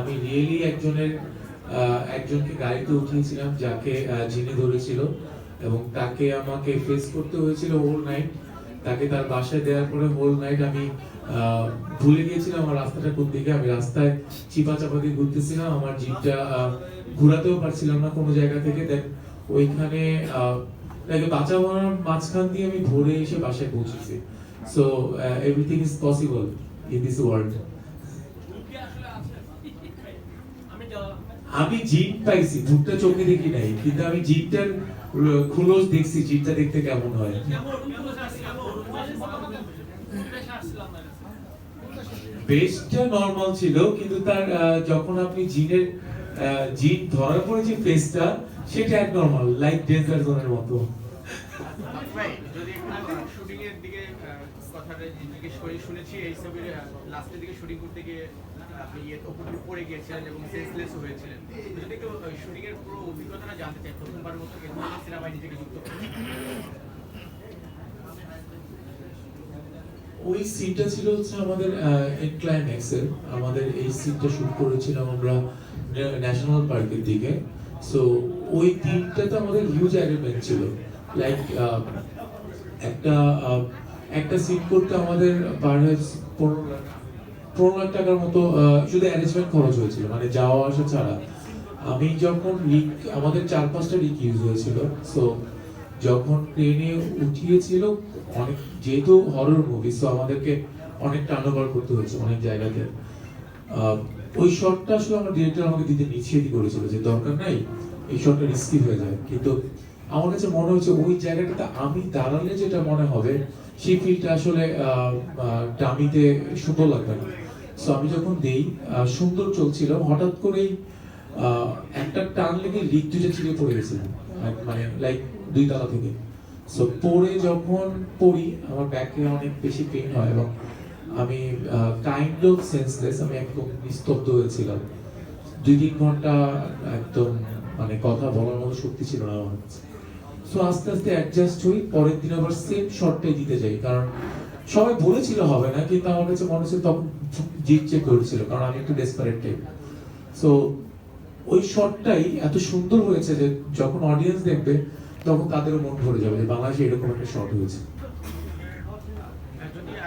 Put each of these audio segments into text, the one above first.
আমি রিয়েলি একজনের একজনকে গাড়িতে উঠিয়েছিলাম যাকে জিনে ধরেছিল এবং তাকে আমাকে ফেস করতে হয়েছিল হোল নাইট তাকে তার বাসায় দেওয়ার পরে হোল নাইট আমি ভুলে গিয়েছিলাম আমার রাস্তাটা কোন দিকে। আমি রাস্তায় চিপা চাপা দিয়ে ঘুরতেছিলাম, আমার জিপটা ঘোরাতেও পারছিলাম না কোনো জায়গা থেকে। দেন ওইখানে তাকে বাঁচাবার মাঝখান দিয়ে আমি ধরে এসে বাসায় পৌঁছেছি। So everything is possible in this world আমি জিপ পাইছি ধূপটা চোখে দেখি নাই, কিন্তু আমি জিপটার খুলস দেখছি জিপটা দেখতে কেমন হয়? বেসটা নরমাল ছিল, কিন্তু তার যখন আপনি জিনের জিন ধরার পরে যে ফেসটা সেটা এক নরমাল লাইক ডেঞ্জার জোনের মতো। এর শুনেছি, এই ছবির লাস্টের দিকে শুটিং করতে গিয়ে আপনি ইয়ে পড়ে গিয়েছিলেন এবং সেন্সলেস হয়েছিলেন। যদি এর পুরো অভিজ্ঞতাটা ওই সিনটা ছিল হচ্ছে আমাদের ক্লাইম্যাক্সের আমাদের এই সিনটা শুট করেছিলাম আমরা ন্যাশনাল পার্কের দিকে। সো ওই দিনটাতে আমাদের হিউজ অ্যারেঞ্জমেন্ট ছিল। লাইক একটা একটা সিন করতে আমাদের পার পনেরো লাখ পনেরো টাকার মতো শুধু অ্যারেঞ্জমেন্ট খরচ হয়েছিল মানে যাওয়া আসা ছাড়া। আমি যখন রিক আমাদের চার পাঁচটা রিক ইউজ হয়েছিল সো যখন ট্রেনে উঠিয়েছিল, অনেক, যেহেতু হরর মুভি সো আমাদেরকে অনেক টার্নওভার করতে হয়েছে অনেক জায়গাতে। ওই শটটা আসলে আমার ডিরেক্টর আমাকে দিতে নিষেধ করেছিল যে দরকার নাই, এই শটটা রিস্কি হয়ে যায়। কিন্তু আমার কাছে মনে হচ্ছে ওই জায়গাটাতে আমি দাঁড়ালে যেটা মনে হবে, সেই ফিলটা আসলে ডামিতে সুন্দর লাগবে না। সো আমি যখন দেই সুন্দর চলছিল, হঠাৎ করেই একটা টান লেগে লিক দুইটা ছিঁড়ে পড়ে গেছিলাম মানে লাইক দুই তলা থেকে। সো পড়ে যখন পড়ি, আমার ব্যাকে অনেক বেশি পেন হয় এবং আমি কাইন্ড অফ সেন্সলেস আমি একদম নিস্তব্ধ হয়েছিলাম। দুই তিন ঘণ্টা একদম মানে কথা বলার মতো শক্তি ছিল না আমার সো আস্তে আস্তে অ্যাডজাস্ট হই, পরের দিন আবার সেম শটটাই দিতে যাই। কারণ সবাই বলেছিল হবে না, কিন্তু আমার কাছে মনে হচ্ছে তখন জিত চেক করেছিল, কারণ আমি একটু ডেসপারেট টাইপ সো ওই শটটাই এত সুন্দর হয়েছে যে যখন অডিয়েন্স দেখবে, তখন তাদেরও মন ভরে যাবে যে বাংলাদেশে এরকম একটা শট হয়েছে।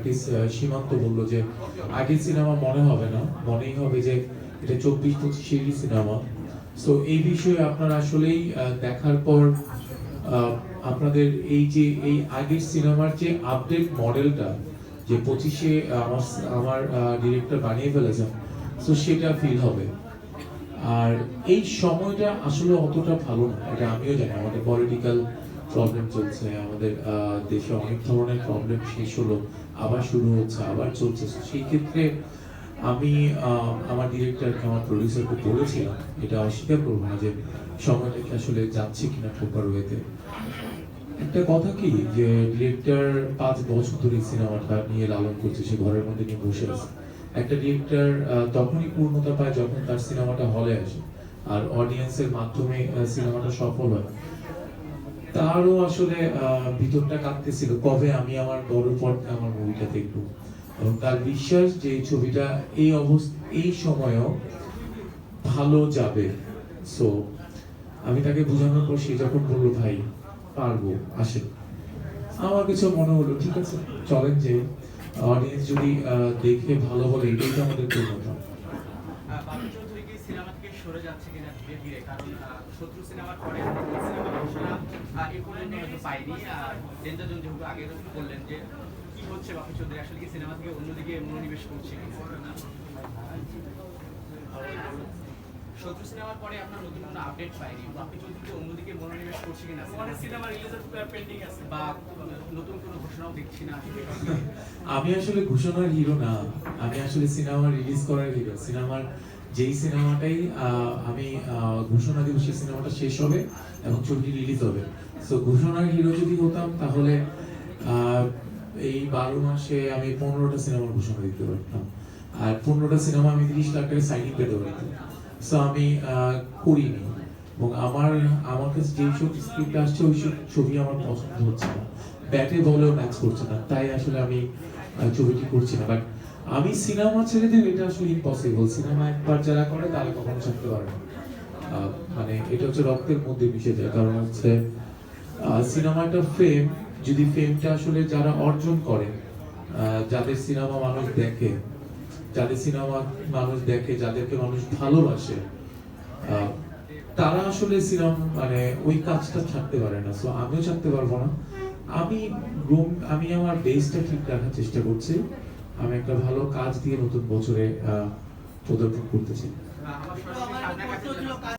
আর্টিস্ট সীমান্ত যে আগের সিনেমা মনে হবে না, মনেই হবে যে এটা চব্বিশ পঁচিশেরই সিনেমা। সো এই বিষয়ে আপনারা আসলেই দেখার পর আপনাদের এই যে, এই আগের সিনেমার যে আপডেট মডেলটা যে পঁচিশে আমার আমার ডিরেক্টর বানিয়ে ফেলেছেন সো সেটা ফিল হবে। আর এই সময়টা আসলে অতটা ভালো না, এটা আমিও জানি, আমাদের পলিটিক্যাল প্রবলেম চলছে, আমাদের দেশে অনেক ধরনের প্রবলেম শেষ হলো, আবার শুরু হচ্ছে, আবার চলছে। সেই ক্ষেত্রে আমি আমার ডিরেক্টরকে আমার প্রডিউসারকে বলেছিলাম, এটা অস্বীকার করব না যে সময়টা কি আসলে যাচ্ছে কিনা প্রপার ওয়েতে একটা কথা কি, যে ডিরেক্টর পাঁচ বছর ধরে সিনেমাটা নিয়ে লালন করছে, সে ঘরের মধ্যে নিয়ে বসে আছে। একটা ডিরেক্টর তখনই পূর্ণতা পায় যখন তার সিনেমাটা হলে আসে, আর অডিয়েন্সের মাধ্যমে সিনেমাটা সফল হয়। তারও আসলে ভিতরটা কাঁদতেছিল কবে আমি আমার বড় পর্দায় আমার মুভিটা দেখব এবং তার বিশ্বাস যে ছবিটা এই অবস্থা এই সময়ও ভালো যাবে। সো আমি তাকে বোঝানোর পর সে যখন বলল, ভাই, পারব, আসেন। আমার কিছু মনে হলো, ঠিক আছে, চলেন যে অডিয়েন্স যদি দেখে ভালো বলে, এটাই তো আমাদের পূর্ণতা আহ, বাবু চৌধুরী কি সিনেমা থেকে সরে যাচ্ছে কিনা ধীরে ধীরে কারণ শত্রু সিনেমার পরে সিনেমা ঘোষণা আহ, পর্যন্ত হয়তো পাইনি। যেহেতু আগে বললেন যে কি হচ্ছে বাপু চৌধুরী আসলে কি সিনেমা থেকে অন্যদিকে মনোনিবেশ করছে শত্রু সিনেমার পরে আপনার নতুন কোনো আপডেট পাইনি বাপি চৌধুরী অন্যদিকে মনোনিবেশ করছে কিনা অনেক সিনেমা রিলিজের পেন্ডিং আছে। বা নতুন কোনো ঘোষণাও দেখছি না আমি আসলে ঘোষণার হিরো না আমি আসলে সিনেমা রিলিজ করার হিরো। সিনেমার যেই সিনেমাটাই আমি ঘোষণা দিব সেই সিনেমাটা শেষ হবে এবং ছবিটি রিলিজ হবে। সো ঘোষণার হিরো যদি হতাম, তাহলে এই বারো মাসে আমি পনেরোটা সিনেমার ঘোষণা দিতে পারতাম। আর পনেরোটা সিনেমা আমি তিরিশ লাখ টাকা সাইনিং পেতে পারতাম। সো আমি করিনি। এবং আমার আমার কাছে যেই সব স্ক্রিপ্ট আসছে, ওই সব ছবি আমার পছন্দ হচ্ছে না। ব্যাটে বলেও ম্যাচ করছে না। তাই আসলে আমি ছবিটি করছি না। বাট আমি সিনেমা ছেড়ে দেব এটা আসলে ইম্পসিবল সিনেমা একবার যারা করে, তারা কখনো ছাড়তে পারে না। মানে এটা হচ্ছে রক্তের মধ্যে মিশে যায়। কারণ হচ্ছে সিনেমাটা ফেম যদি ফেমটা আসলে যারা অর্জন করে যাদের সিনেমা মানুষ দেখে, যাদের সিনেমা মানুষ দেখে, যাদেরকে মানুষ ভালোবাসে তারা আসলে সিনেমা মানে ওই কাজটা ছাড়তে পারে না। সো আমিও ছাড়তে পারব না। আমি room- আমি আমার বেসটা ঠিক রাখার চেষ্টা করছি। আমি একটা ভালো কাজ দিয়ে নতুন বছরে পদার্পণ করতেছি